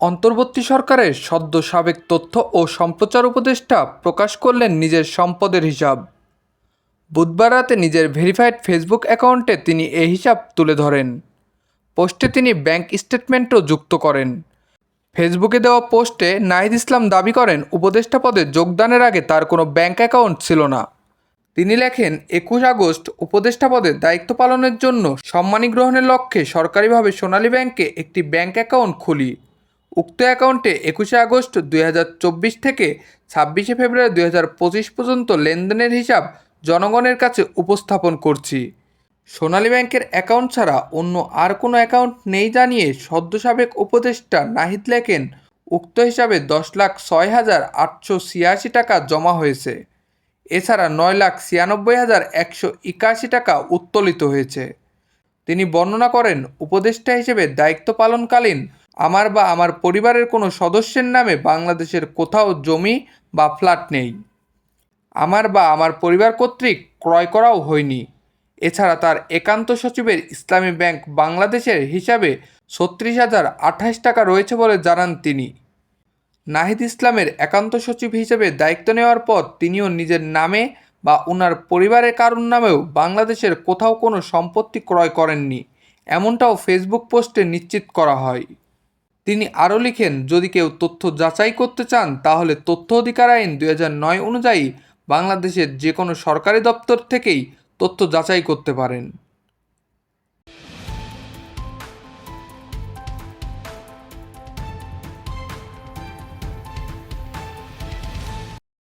অন্তর্বর্তী সরকারের সদ্য সাবেক তথ্য ও সম্প্রচার উপদেষ্টা প্রকাশ করলেন নিজের সম্পদের হিসাব। বুধবার রাতে নিজের ভেরিফাইড ফেসবুক অ্যাকাউন্টে তিনি এই হিসাব তুলে ধরেন। পোস্টে তিনি ব্যাংক স্টেটমেন্টও যুক্ত করেন। ফেসবুকে দেওয়া পোস্টে নাহিদ ইসলাম দাবি করেন, উপদেষ্টা পদে যোগদানের আগে তার কোনো ব্যাংক অ্যাকাউন্ট ছিল না। তিনি লেখেন, একুশ আগস্ট উপদেষ্টা পদে দায়িত্ব পালনের জন্য সম্মানী গ্রহণের লক্ষ্যে সরকারিভাবে সোনালী ব্যাংকে একটি ব্যাংক অ্যাকাউন্ট খুলি। উক্ত অ্যাকাউন্টে একুশে আগস্ট দুই হাজার চব্বিশ থেকে ছাব্বিশে ফেব্রুয়ারি দুই হাজার পঁচিশ পর্যন্ত লেনদেনের হিসাব জনগণের কাছে উপস্থাপন করছি। সোনালী ব্যাংকের অ্যাকাউন্ট ছাড়া অন্য আর কোনো অ্যাকাউন্ট নেই জানিয়ে সদ্য সাবেক উপদেষ্টা নাহিদ লেখেন উক্ত হিসাবে দশ লাখ ছয় হাজার আটশো ছিয়াশি টাকা জমা হয়েছে। এছাড়া নয় লাখ ছিয়ানব্বই হাজার একশো একাশি টাকা উত্তোলিত হয়েছে। তিনি বর্ণনা করেন, উপদেষ্টা হিসেবে দায়িত্ব পালনকালীন আমার বা আমার পরিবারের কোনো সদস্যের নামে বাংলাদেশের কোথাও জমি বা ফ্ল্যাট নেই। আমার বা আমার পরিবার কর্তৃক ক্রয় করাও হয়নি। এছাড়া তার একান্ত সচিবের ইসলামী ব্যাংক বাংলাদেশের হিসাবে ছত্রিশ হাজার আঠাশ টাকা রয়েছে বলে জানান তিনি। নাহিদ ইসলামের একান্ত সচিব হিসেবে দায়িত্ব নেওয়ার পর তিনিও নিজের নামে বা ওনার পরিবারের কারোর নামেও বাংলাদেশের কোথাও কোনো সম্পত্তি ক্রয় করেননি, এমনটাও ফেসবুক পোস্টে নিশ্চিত করা হয়। তিনি আরও লিখেন, যদি কেউ তথ্য যাচাই করতে চান, তাহলে তথ্য অধিকার আইন দুই নয় অনুযায়ী বাংলাদেশের যে কোনো সরকারি দপ্তর থেকেই তথ্য যাচাই করতে পারেন।